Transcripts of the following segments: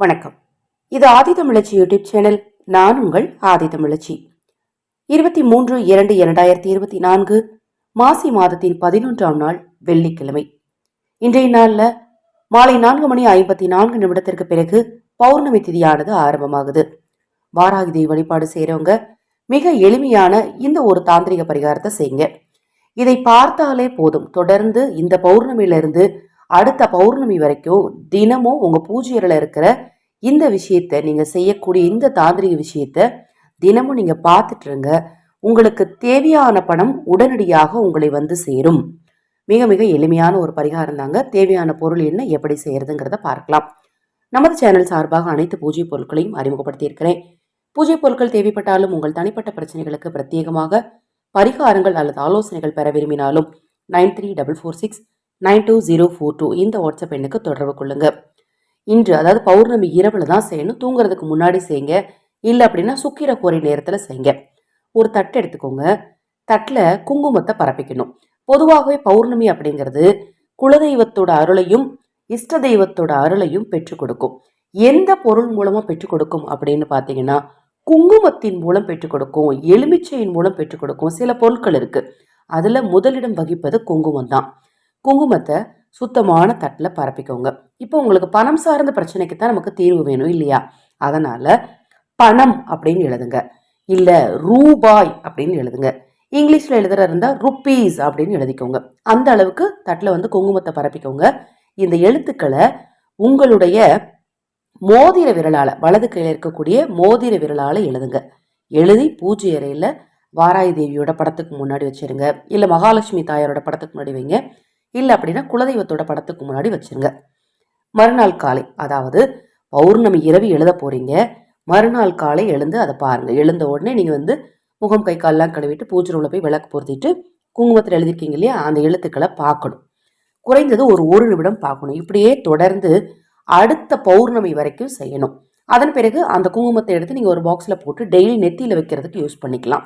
வணக்கம். இது ஆதி தமிழச்சி YouTube channel. நான் உங்கள் ஆதி தமிழச்சி. இருபத்தி மூன்று இரண்டு இரண்டாயிரத்தி இருபத்தி நான்கு மாசி மாதத்தின் பதினொன்றாம் நாள் வெள்ளிக்கிழமை. இன்றைய நாளில் மாலை நான்கு மணி ஐம்பத்தி நான்கு நிமிடத்திற்கு பிறகு பௌர்ணமி திதியானது ஆரம்பமாகுது. வாராகி தேவி வழிபாடு செய்கிறவங்க மிக எளிமையான இந்த ஒரு தாந்திரிக பரிகாரத்தை செய்யுங்க. இதை பார்த்தாலே போதும். தொடர்ந்து இந்த பௌர்ணமியிலிருந்து அடுத்த பௌர்ணமி வரைக்கும் தினமும் உங்க பூஜையரில் இருக்கிற இந்த விஷயத்த நீங்க செய்யக்கூடிய இந்த தாந்திரிக விஷயத்த தினமும் நீங்க பார்த்துட்டு இருங்க. உங்களுக்கு தேவையான பணம் உடனடியாக உங்களை வந்து சேரும். மிக மிக எளிமையான ஒரு பரிகாரம் தாங்க. தேவையான பொருள் என்ன எப்படி செய்யறதுங்கிறத பார்க்கலாம். நமது சேனல் சார்பாக அனைத்து பூஜை பொருட்களையும் அறிமுகப்படுத்தியிருக்கிறேன். பூஜை பொருட்கள் தேவைப்பட்டாலும் உங்கள் தனிப்பட்ட பிரச்சனைகளுக்கு பிரத்யேகமாக பரிகாரங்கள் அல்லது ஆலோசனைகள் பெற விரும்பினாலும் nine three double four six nine two zero four two இந்த வாட்ஸ்அப் எண்ணுக்கு தொடர்பு கொள்ளுங்க. இன்று அதாவது பௌர்ணமி இரவில் தான் செய்யணும். தூங்குறதுக்கு முன்னாடி செய்யுங்க. இல்லை அப்படின்னா சுக்கிர கோரை நேரத்தில் செய்யுங்க. ஒரு தட்டு எடுத்துக்கோங்க. தட்டில் குங்குமத்தை பரப்பிக்கணும். பொதுவாகவே பௌர்ணமி அப்படிங்கிறது குலதெய்வத்தோட அருளையும் இஷ்ட தெய்வத்தோட அருளையும் பெற்றுக் கொடுக்கும். எந்த பொருள் மூலமாக பெற்றுக் கொடுக்கும் அப்படின்னு பார்த்தீங்கன்னா குங்குமத்தின் மூலம் பெற்றுக் கொடுக்கும் எலுமிச்சையின் மூலம் பெற்றுக் கொடுக்கும் சில பொருட்கள் இருக்குது அதில் முதலிடம் வகிப்பது குங்குமம் தான். குங்குமத்தை சுத்தமான தட்டில் பரப்பிக்கோங்க. இப்போ உங்களுக்கு பணம் சார்ந்த பிரச்சனைக்கு தான் நமக்கு தீர்வு வேணும் இல்லையா? அதனால பணம் அப்படின்னு எழுதுங்க. இல்லை ரூபாய் அப்படின்னு எழுதுங்க. இங்கிலீஷில் எழுதுற இருந்தால் ருப்பீஸ் அப்படின்னு எழுதிக்கோங்க. அந்த அளவுக்கு தட்டில் வந்து குங்குமத்தை பரப்பிக்கோங்க. இந்த எழுத்துக்களை உங்களுடைய மோதிர விரலால் வலது கையில் இருக்கக்கூடிய மோதிர விரலால் எழுதுங்க. எழுதி பூஜை அறையில் வாராயி தேவியோட படத்துக்கு முன்னாடி வச்சிருங்க. இல்லை மகாலட்சுமி தாயாரோட படத்துக்கு முன்னாடி வைங்க. இல்லை அப்படின்னா குலதெய்வத்தோட படத்துக்கு முன்னாடி வச்சிருங்க. மறுநாள் காலை அதாவது பௌர்ணமி இரவு எழுத போறீங்க. மறுநாள் காலை எழுந்து அதை பாருங்க. எழுந்த உடனே நீங்கள் வந்து முகம் கை கால்லாம் கழுவிட்டு பூஜை உள்ள போய் விளக்கு பொருத்திட்டு குங்குமத்தில் எழுதிருக்கீங்க இல்லையா? அந்த எழுத்துக்களை பார்க்கணும். குறைந்தது ஒரு ஒரு நிமிடம் பார்க்கணும். இப்படியே தொடர்ந்து அடுத்த பௌர்ணமி வரைக்கும் செய்யணும். அதன் பிறகு அந்த குங்குமத்தை எடுத்து நீங்கள் ஒரு பாக்ஸில் போட்டு டெய்லி நெத்தியில் வைக்கிறதுக்கு யூஸ் பண்ணிக்கலாம்.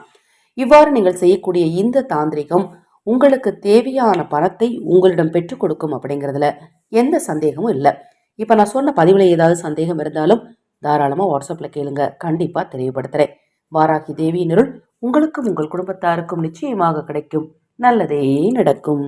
இவ்வாறு நீங்கள் செய்யக்கூடிய இந்த தாந்திரிகம் உங்களுக்கு தேவையான பணத்தை உங்களிடம் பெற்றுக் கொடுக்கும் அப்படிங்கிறதுல எந்த சந்தேகமும் இல்லை. இப்போ நான் சொன்ன பதிவில் ஏதாவது சந்தேகம் இருந்தாலும் தாராளமாக வாட்ஸ்அப்பில் கேளுங்க. கண்டிப்பாக தெளிவுபடுத்துகிறேன் வாராகி தேவியினருள் உங்களுக்கும் உங்கள் குடும்பத்தாருக்கும் நிச்சயமாக கிடைக்கும். நல்லதே நடக்கும்.